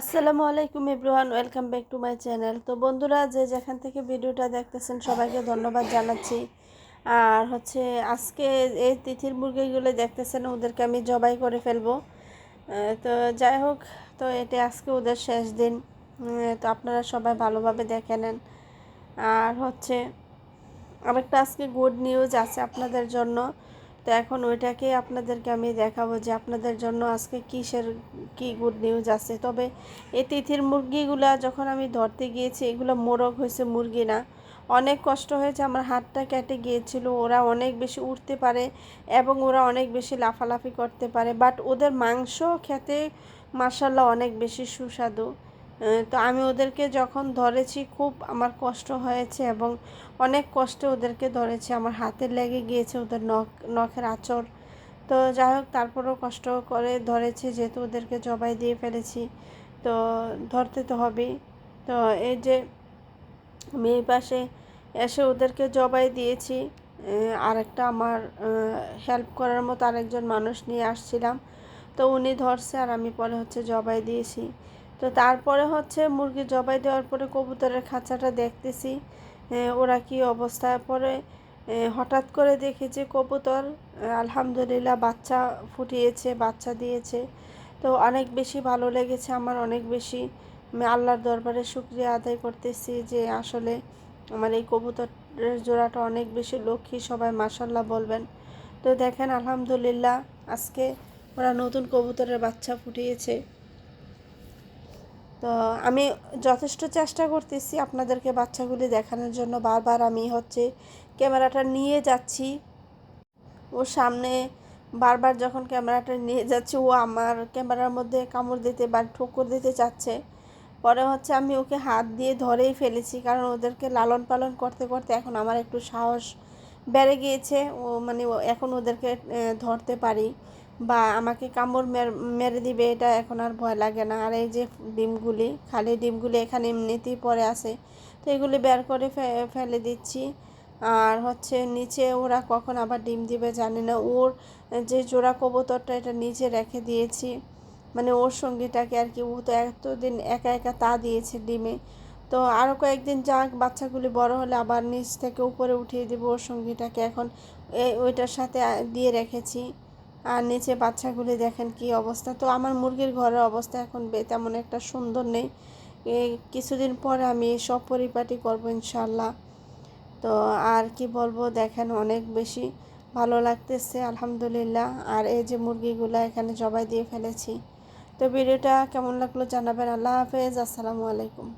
আসসালামু আলাইকুম everyone, welcome back to my channel. তো বন্ধুরা, যে যেখান থেকে ভিডিওটা দেখতেছেন, সবাইকে ধন্যবাদ জানাচ্ছি। আর হচ্ছে, আজকে এই তিথির মুরগিগুলো দেখতেছেন, ওদেরকে আমি জবাই করে ফেলব। তো যাই হোক, তো এটা আজকে ওদের শেষ দিন। তো আপনারা সবাই ভালোভাবে দেখে নেন। আর হচ্ছে, আরেকটা আজকে গুড নিউজ আছে আপনাদের জন্য। তো এখন ওইটাকে আপনাদেরকে আমি দেখাবো যে আপনাদের জন্য আজকে কিসের কি গুড নিউজ আছে। তবে এই তিথির মুরগিগুলা যখন আমি ধরতে গিয়েছি, এগুলো মোরগ হয়েছে মুরগি না। অনেক কষ্ট হয়েছে, আমার হাতটা কেটে গিয়েছিল, ওরা অনেক বেশি উঠতে পারে এবং ওরা অনেক বেশি লাফালাফি করতে পারে বাট ওদের মাংস খেতে মার্শাল্লাহ অনেক বেশি সুস্বাদু। তো আমি ওদেরকে যখন ধরেছি, খুব আমার কষ্ট হয়েছে এবং অনেক কষ্টে ওদেরকে ধরেছি। আমার হাতের লেগে গিয়েছে ওদের নখ, নখের আচর তো যাই হোক, তারপরেও কষ্ট করে ধরেছি, যেহেতু ওদেরকে জবাই দিয়ে ফেলেছি, তো ধরতে তো হবেই। তো এই যে এই পাশে এসে ওদেরকে জবাই দিয়েছি আরেকটা আমার হেল্প করার মতো আরেকজন মানুষ নিয়ে আসছিলাম। তো উনি ধরছে আর আমি পরে হচ্ছে জবাই দিয়েছি। তো তারপরে হচ্ছে মুরগি জবাই দেওয়ার পরে কবুতরের খাঁচাটা দেখতেছি ওরা কি অবস্থায় পরে হঠাৎ করে দেখি যে কবুতর আলহামদুলিল্লাহ বাচ্চা ফুটিয়েছে, বাচ্চা দিয়েছে। তো অনেক বেশি ভালো লেগেছে আমার, অনেক বেশি, আমি আল্লাহর দরবারে শুক্রিয়া আদায় করতেছি যে আসলে আমার এই কবুতরের জোড়াটা অনেক বেশি লক্ষ্মী, সবাই মাসাল্লাহ বলবেন। তো দেখেন আলহামদুলিল্লাহ, আজকে ওরা নতুন কবুতরের বাচ্চা ফুটিয়েছে। তো আমি যথেষ্ট চেষ্টা করতেছি আপনাদেরকে বাচ্চাগুলি দেখানোর জন্য। বারবার আমি হচ্ছে ক্যামেরাটা নিয়ে যাচ্ছি। ওর সামনে বারবার যখন ক্যামেরাটা নিয়ে যাচ্ছে, ও আমার ক্যামেরার মধ্যে কামড় দিতে বা ঠোকর দিতে চাচ্ছে। পরে হচ্ছে আমি ওকে হাত দিয়ে ধরেই ফেলেছি, কারণ ওদেরকে লালন পালন করতে করতে এখন আমার একটু সাহস বেড়ে গিয়েছে। ও মানে এখন ওদেরকে ধরতে পারি। বা আমাকে কামড় মেরে দিবে, এটা এখন আর ভয় লাগে না। আর এই যে ডিমগুলি, খালি ডিমগুলি এখানে এমনিতেই পরে আছে, তো এগুলি বের করে ফেলে দিচ্ছি। আর হচ্ছে নিচে ওরা কখন আবার ডিম দিবে জানি না। ওর যে জোড়া কবুতরটা, এটা নিচে রেখে দিয়েছি। মানে ওর সঙ্গীটাকে আর কি, ও তো এতদিন একা একা তা দিয়েছে ডিমে। তো আরও কয়েকদিন যাক, বাচ্চাগুলি বড় হলে আবার নিচ থেকে উপরে উঠিয়ে দেবো ওর সঙ্গীটাকে। এখন ওইটার সাথে দিয়ে রেখেছি। আর নিচে বাচ্চাগুলি দেখেন কি অবস্থা। তো আমার মুরগির ঘরের অবস্থা এখন তেমন একটা সুন্দর নেই। কিছুদিন পরে আমি সব পরিপাটি করব ইনশাল্লাহ তো আর কি বলব, দেখেন অনেক বেশি ভালো লাগতেছে, আলহামদুলিল্লাহ। আর এই যে মুরগিগুলো এখানে জবাই দিয়ে ফেলেছি। তো ভিডিওটা কেমন লাগল জানাবেন, আল্লাহ হাফেজ, আসসালামু আলাইকুম।